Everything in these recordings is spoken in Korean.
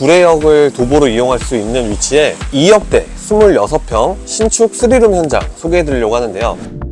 구례역을 도보로 이용할 수 있는 위치에 2억대 26평 신축 3룸 현장 소개해 드리려고 하는데요.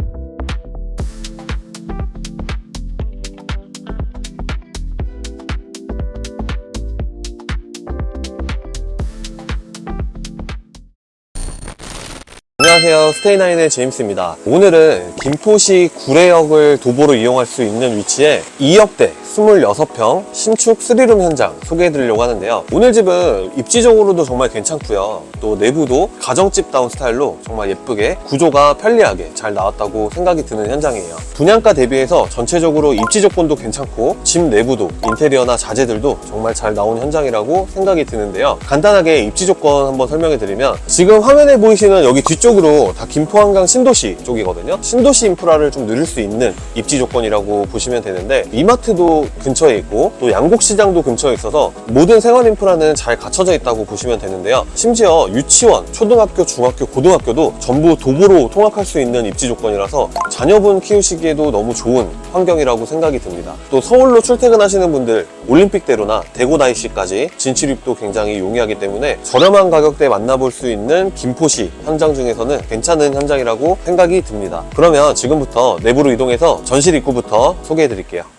안녕하세요. 스테이나인의 제임스입니다. 오늘은 김포시 구례역을 도보로 이용할 수 있는 위치에 2억대 26평 신축 3룸 현장 소개해 드리려고 하는데요. 오늘 집은 입지적으로도 정말 괜찮고요. 또 내부도 가정집다운 스타일로 정말 예쁘게 구조가 편리하게 잘 나왔다고 생각이 드는 현장이에요. 분양가 대비해서 전체적으로 입지 조건도 괜찮고 집 내부도 인테리어나 자재들도 정말 잘 나온 현장이라고 생각이 드는데요. 간단하게 입지 조건 한번 설명해 드리면 지금 화면에 보이시는 여기 뒤쪽 으로 다 김포 한강 신도시 쪽이거든요. 신도시 인프라를 좀 누릴 수 있는 입지 조건이라고 보시면 되는데 이마트도 근처에 있고 또 양곡시장도 근처에 있어서 모든 생활 인프라는 잘 갖춰져 있다고 보시면 되는데요. 심지어 유치원, 초등학교, 중학교, 고등학교도 전부 도보로 통학할 수 있는 입지 조건이라서 자녀분 키우시기에도 너무 좋은 환경이라고 생각이 듭니다. 또 서울로 출퇴근하시는 분들 올림픽대로나 대구 다이시까지 진출입도 굉장히 용이하기 때문에 저렴한 가격대에 만나볼 수 있는 김포시 현장 중에서는 괜찮은 현장이라고 생각이 듭니다. 그러면 지금부터 내부로 이동해서 전실 입구부터 소개해 드릴게요.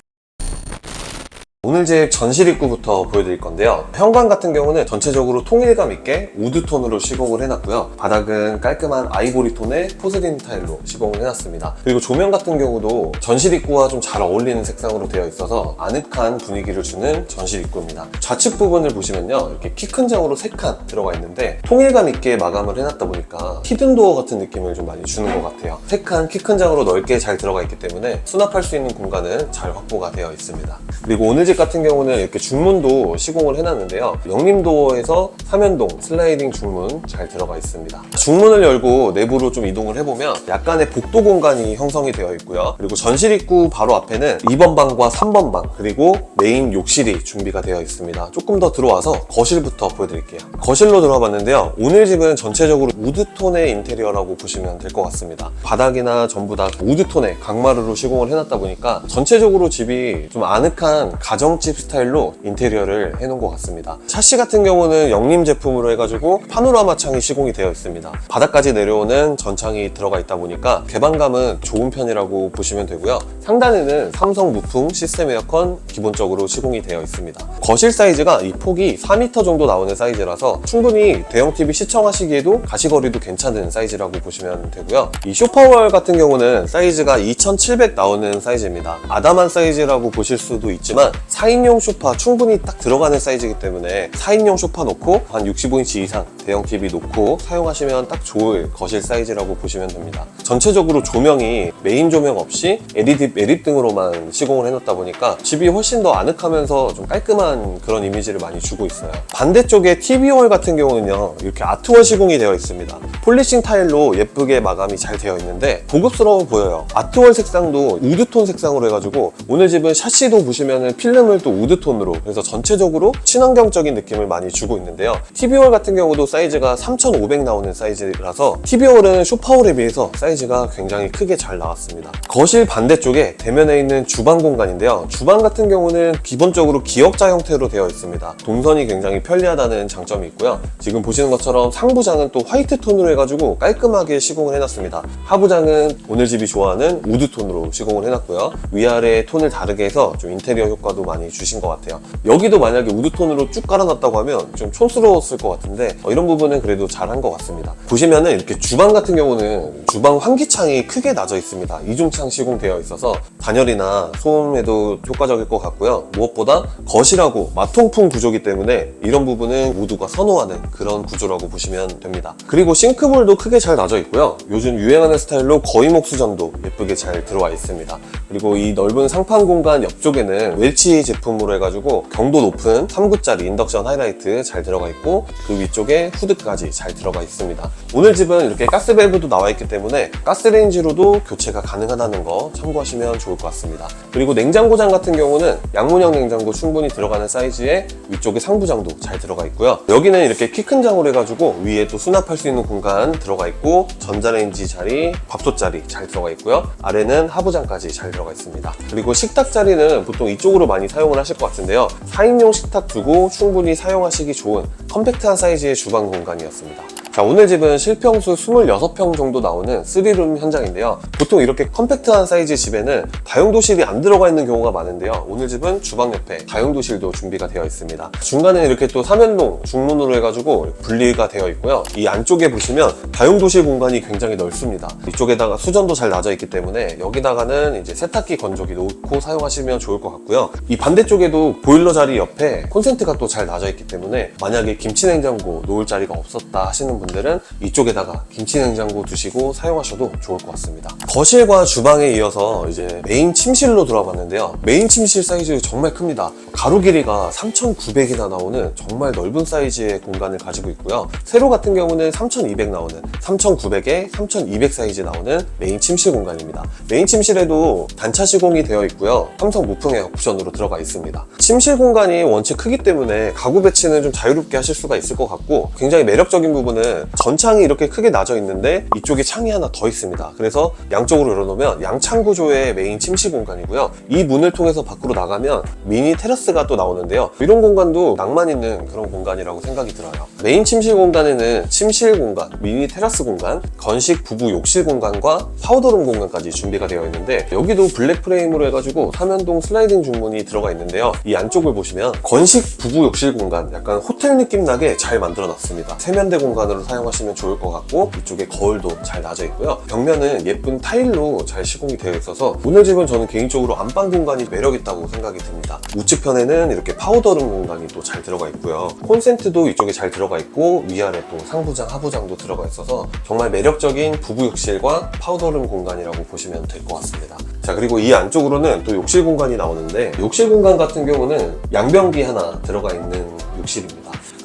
오늘 집 전실 입구부터 보여드릴 건데요. 현관 같은 경우는 전체적으로 통일감 있게 우드톤으로 시공을 해놨고요. 바닥은 깔끔한 아이보리 톤의 포슬린 타일로 시공을 해놨습니다. 그리고 조명 같은 경우도 전실 입구와 좀 잘 어울리는 색상으로 되어 있어서 아늑한 분위기를 주는 전실 입구입니다. 좌측 부분을 보시면요. 이렇게 키 큰 장으로 3칸 들어가 있는데 통일감 있게 마감을 해놨다 보니까 히든도어 같은 느낌을 좀 많이 주는 것 같아요. 3칸 키 큰 장으로 넓게 잘 들어가 있기 때문에 수납할 수 있는 공간은 잘 확보가 되어 있습니다. 그리고 오늘 집 같은 경우는 이렇게 중문도 시공을 해놨는데요. 영림도어에서 삼연동 슬라이딩 중문 잘 들어가 있습니다. 중문을 열고 내부로 좀 이동을 해보면 약간의 복도 공간이 형성이 되어 있고요. 그리고 전실 입구 바로 앞에는 2번 방과 3번 방 그리고 메인 욕실이 준비가 되어 있습니다. 조금 더 들어와서 거실부터 보여드릴게요. 거실로 들어와 봤는데요. 오늘 집은 전체적으로 우드톤의 인테리어라고 보시면 될 것 같습니다. 바닥이나 전부 다 우드톤의 강마루로 시공을 해놨다 보니까 전체적으로 집이 좀 아늑한 가정 집 스타일로 인테리어를 해놓은 것 같습니다. 샤시 같은 경우는 영림 제품으로 해가지고 파노라마 창이 시공이 되어 있습니다. 바닥까지 내려오는 전창이 들어가 있다 보니까 개방감은 좋은 편이라고 보시면 되고요. 상단에는 삼성 무풍 시스템 에어컨 기본적으로 시공이 되어 있습니다. 거실 사이즈가 이 폭이 4m 정도 나오는 사이즈라서 충분히 대형 TV 시청하시기에도 가시거리도 괜찮은 사이즈라고 보시면 되고요. 이 쇼파월 같은 경우는 사이즈가 2700 나오는 사이즈입니다. 아담한 사이즈라고 보실 수도 있지만 4인용 쇼파 충분히 딱 들어가는 사이즈이기 때문에 4인용 쇼파 놓고 한 65인치 이상 대형 TV 놓고 사용하시면 딱 좋을 거실 사이즈라고 보시면 됩니다. 전체적으로 조명이 메인 조명 없이 LED 매립 등으로만 시공을 해놓다 보니까 집이 훨씬 더 아늑하면서 좀 깔끔한 그런 이미지를 많이 주고 있어요. 반대쪽에 TV홀 같은 경우는요, 이렇게 아트월 시공이 되어 있습니다. 폴리싱 타일로 예쁘게 마감이 잘 되어 있는데 고급스러워 보여요. 아트월 색상도 우드톤 색상으로 해가지고 오늘 집은 샤시도 보시면은 필름 을 또 우드톤으로 그래서 전체적으로 친환경적인 느낌을 많이 주고 있는데요. TV홀 같은 경우도 사이즈가 3,500 나오는 사이즈라서 TV홀은 쇼파홀에 비해서 사이즈가 굉장히 크게 잘 나왔습니다. 거실 반대쪽에 대면에 있는 주방 공간인데요. 주방 같은 경우는 기본적으로 기역자 형태로 되어 있습니다. 동선이 굉장히 편리하다는 장점이 있고요. 지금 보시는 것처럼 상부장은 또 화이트 톤으로 해가지고 깔끔하게 시공을 해놨습니다. 하부장은 오늘 집이 좋아하는 우드 톤으로 시공을 해놨고요. 위아래 톤을 다르게 해서 좀 인테리어 효과도 많이 주신 것 같아요. 여기도 만약에 우드 톤으로 쭉 깔아놨다고 하면 좀 촌스러웠을 것 같은데 어, 이런 부분은 그래도 잘한 것 같습니다. 보시면은 이렇게 주방 같은 경우는 주방 환기창이 크게 나져 있습니다. 이중창 시공되어 있어서 단열이나 소음에도 효과적일 것 같고요. 무엇보다 거실하고 마통풍 구조기 때문에 이런 부분은 모두가 선호하는 그런 구조라고 보시면 됩니다. 그리고 싱크볼도 크게 잘 나져 있고요. 요즘 유행하는 스타일로 거의목 수전도 예쁘게 잘 들어와 있습니다. 그리고 이 넓은 상판 공간 옆쪽에는 웰치 제품으로 해가지고 경도 높은 3구짜리 인덕션 하이라이트 잘 들어가 있고 그 위쪽에 후드까지 잘 들어가 있습니다. 오늘 집은 이렇게 가스 밸브도 나와 있기 때문에 가스레인지로도 교체가 가능하다는 거 참고하시면 좋을 것 같습니다. 그리고 냉장고장 같은 경우는 양문형 냉장고 충분히 들어가는 사이즈에 위쪽에 상부장도 잘 들어가 있고요. 여기는 이렇게 키 큰 장으로 해가지고 위에 또 수납할 수 있는 공간 들어가 있고 전자레인지 자리, 밥솥 자리 잘 들어가 있고요. 아래는 하부장까지 잘 들어가 있습니다. 그리고 식탁 자리는 보통 이쪽으로 많이 사용을 하실 것 같은데요. 4인용 식탁 두고 충분히 사용하시기 좋은 컴팩트한 사이즈의 주방 공간이었습니다. 자, 오늘 집은 실평수 26평 정도 나오는 3룸 현장인데요. 보통 이렇게 컴팩트한 사이즈 집에는 다용도실이 안 들어가 있는 경우가 많은데요. 오늘 집은 주방 옆에 다용도실도 준비가 되어 있습니다. 중간에 이렇게 또 삼연동 중문으로 해가지고 분리가 되어 있고요. 이 안쪽에 보시면 다용도실 공간이 굉장히 넓습니다. 이쪽에다가 수전도 잘 나져 있기 때문에 여기다가는 이제 세탁기 건조기 놓고 사용하시면 좋을 것 같고요. 이 반대쪽에도 보일러 자리 옆에 콘센트가 또잘 나져 있기 때문에 만약에 김치냉장고 놓을 자리가 없었다 하시는 분 들은 이쪽에다가 김치 냉장고 두시고 사용하셔도 좋을 것 같습니다. 거실과 주방에 이어서 이제 메인 침실로 들어봤는데요. 메인 침실 사이즈 정말 큽니다. 가로 길이가 3,900이나 나오는 정말 넓은 사이즈의 공간을 가지고 있고요. 세로 같은 경우는 3,200 나오는 3,900에 3,200 사이즈 나오는 메인 침실 공간입니다. 메인 침실에도 단차 시공이 되어 있고요. 삼성 무풍의 옵션으로 들어가 있습니다. 침실 공간이 원체 크기 때문에 가구 배치는 좀 자유롭게 하실 수가 있을 것 같고 굉장히 매력적인 부분은 전창이 이렇게 크게 나져 있는데 이쪽에 창이 하나 더 있습니다. 그래서 양쪽으로 열어놓으면 양창 구조의 메인 침실 공간이고요. 이 문을 통해서 밖으로 나가면 미니 테라스가 또 나오는데요. 이런 공간도 낭만 있는 그런 공간이라고 생각이 들어요. 메인 침실 공간에는 침실 공간, 미니 테라스 공간, 건식 부부 욕실 공간과 파우더룸 공간까지 준비가 되어 있는데 여기도 블랙 프레임으로 해가지고 삼연동 슬라이딩 중문이 들어가 있는데요. 이 안쪽을 보시면 건식 부부 욕실 공간, 약간 호텔 느낌 나게 잘 만들어 놨습니다. 세면대 공간으로 사용하시면 좋을 것 같고 이쪽에 거울도 잘 나져 있고요. 벽면은 예쁜 타일로 잘 시공이 되어 있어서 오늘 집은 저는 개인적으로 안방 공간이 매력 있다고 생각이 듭니다. 우측편에는 이렇게 파우더룸 공간이 또 잘 들어가 있고요. 콘센트도 이쪽에 잘 들어가 있고 위아래 또 상부장, 하부장도 들어가 있어서 정말 매력적인 부부 욕실과 파우더룸 공간이라고 보시면 될 것 같습니다. 자 그리고 이 안쪽으로는 또 욕실 공간이 나오는데 욕실 공간 같은 경우는 양변기 하나 들어가 있는 욕실입니다.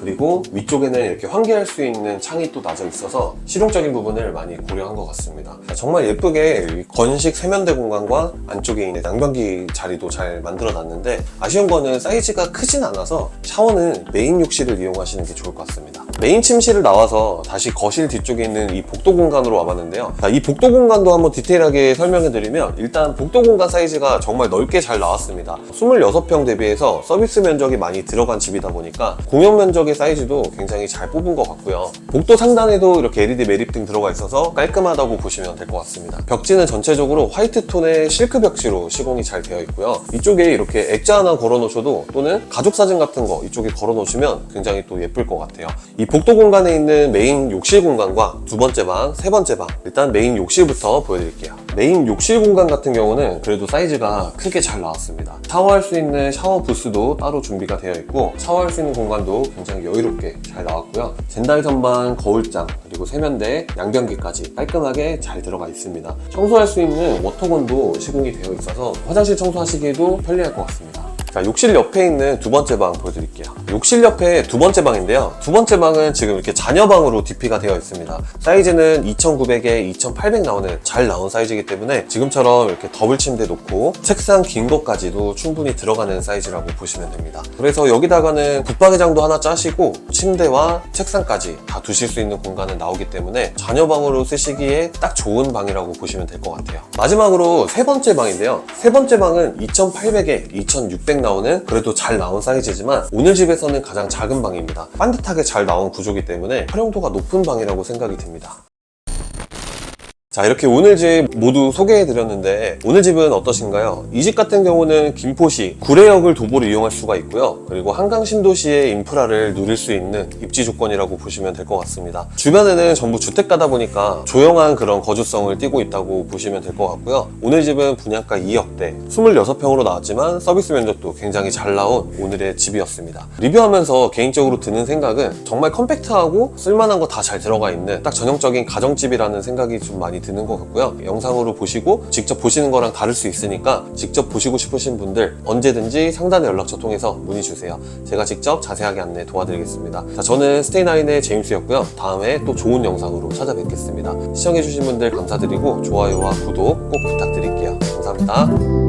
그리고 위쪽에는 이렇게 환기할 수 있는 창이 또 나져 있어서 실용적인 부분을 많이 고려한 것 같습니다. 정말 예쁘게 이 건식 세면대 공간과 안쪽에 있는 양변기 자리도 잘 만들어 놨는데 아쉬운 거는 사이즈가 크진 않아서 샤워는 메인 욕실을 이용하시는 게 좋을 것 같습니다. 메인 침실을 나와서 다시 거실 뒤쪽에 있는 이 복도 공간으로 와봤는데요. 자, 이 복도 공간도 한번 디테일하게 설명해 드리면 일단 복도 공간 사이즈가 정말 넓게 잘 나왔습니다. 26평 대비해서 서비스 면적이 많이 들어간 집이다 보니까 공용 면적 의 사이즈도 굉장히 잘 뽑은 것 같고요. 복도 상단에도 이렇게 LED 매립등 들어가 있어서 깔끔하다고 보시면 될 것 같습니다. 벽지는 전체적으로 화이트 톤의 실크 벽지로 시공이 잘 되어 있고요. 이쪽에 이렇게 액자 하나 걸어 놓으셔도 또는 가족 사진 같은 거 이쪽에 걸어 놓으시면 굉장히 또 예쁠 것 같아요. 이 복도 공간에 있는 메인 욕실 공간과 두 번째 방, 세 번째 방 일단 메인 욕실부터 보여드릴게요. 메인 욕실 공간 같은 경우는 그래도 사이즈가 크게 잘 나왔습니다. 샤워할 수 있는 샤워 부스도 따로 준비가 되어 있고 샤워할 수 있는 공간도 굉장히 여유롭게 잘 나왔고요. 젠다이 선반, 거울장, 그리고 세면대, 양변기까지 깔끔하게 잘 들어가 있습니다. 청소할 수 있는 워터건도 시공이 되어 있어서 화장실 청소하시기에도 편리할 것 같습니다. 자, 욕실 옆에 있는 두 번째 방 보여드릴게요. 욕실 옆에 두 번째 방인데요. 두 번째 방은 지금 이렇게 자녀방으로 DP가 되어 있습니다. 사이즈는 2900에 2800 나오는 잘 나온 사이즈이기 때문에 지금처럼 이렇게 더블 침대 놓고 책상 긴 것까지도 충분히 들어가는 사이즈라고 보시면 됩니다. 그래서 여기다가는 붙박이장도 하나 짜시고 침대와 책상까지 다 두실 수 있는 공간은 나오기 때문에 자녀 방으로 쓰시기에 딱 좋은 방이라고 보시면 될 것 같아요. 마지막으로 세 번째 방인데요. 세 번째 방은 2800에 2600 나오는 그래도 잘 나온 사이즈지만 오늘 집에서는 가장 작은 방입니다. 반듯하게 잘 나온 구조기 때문에 활용도가 높은 방이라고 생각이 듭니다. 자 이렇게 오늘 집 모두 소개해드렸는데 오늘 집은 어떠신가요? 이 집 같은 경우는 김포시 구례역을 도보로 이용할 수가 있고요. 그리고 한강 신도시의 인프라를 누릴 수 있는 입지 조건이라고 보시면 될 것 같습니다. 주변에는 전부 주택가다 보니까 조용한 그런 거주성을 띠고 있다고 보시면 될 것 같고요. 오늘 집은 분양가 2억대 26평으로 나왔지만 서비스 면적도 굉장히 잘 나온 오늘의 집이었습니다. 리뷰하면서 개인적으로 드는 생각은 정말 컴팩트하고 쓸만한 거 다 잘 들어가 있는 딱 전형적인 가정집이라는 생각이 좀 많이 드는 것 같고요. 영상으로 보시고 직접 보시는 거랑 다를 수 있으니까 직접 보시고 싶으신 분들 언제든지 상단의 연락처 통해서 문의 주세요. 제가 직접 자세하게 안내 도와드리겠습니다. 자, 저는 스테이나인의 제임스였고요. 다음에 또 좋은 영상으로 찾아뵙겠습니다. 시청해주신 분들 감사드리고 좋아요와 구독 꼭 부탁드릴게요. 감사합니다.